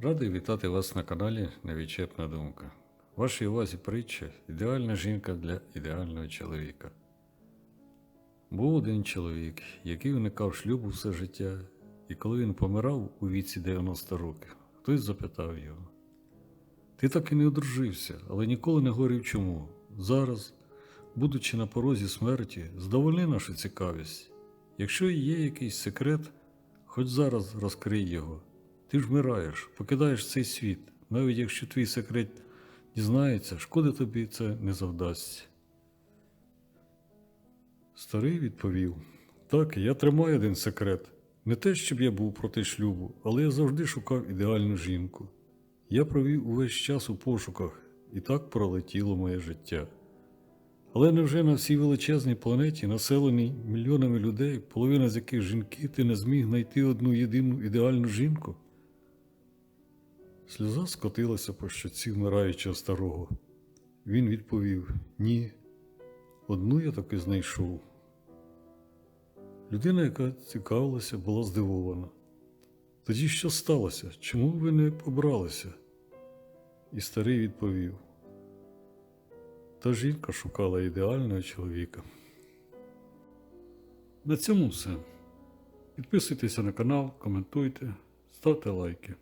Радий вітати вас на каналі Невідчепна думка. Вашій увазі притча Ідеальна жінка для ідеального чоловіка. Був один чоловік, який уникав шлюбу все життя, і коли він помирав у віці 90 років, хтось запитав його: Ти так і не одружився, але ніколи не говорив чому. Зараз, будучи на порозі смерті, задовольни нашу цікавість. Якщо є якийсь секрет, хоч зараз розкрий його. Ти ж вмираєш, покидаєш цей світ, навіть якщо твій секрет дізнається, шкоди тобі це не завдасться. Старий відповів: Так, я тримаю один секрет. Не те, щоб я був проти шлюбу, але я завжди шукав ідеальну жінку. Я провів увесь час у пошуках, і так пролетіло моє життя. Але невже на всій величезній планеті, населеній мільйонами людей, половина з яких жінки, ти не зміг знайти одну єдину ідеальну жінку? Сльоза скотилася по щоці вмираючого старого. Він відповів: Ні, одну я таки знайшов. Людина, яка цікавилася, була здивована. Тоді що сталося? Чому ви не побралися? І старий відповів: Та жінка шукала ідеального чоловіка. На цьому все. Підписуйтеся на канал, коментуйте, ставте лайки.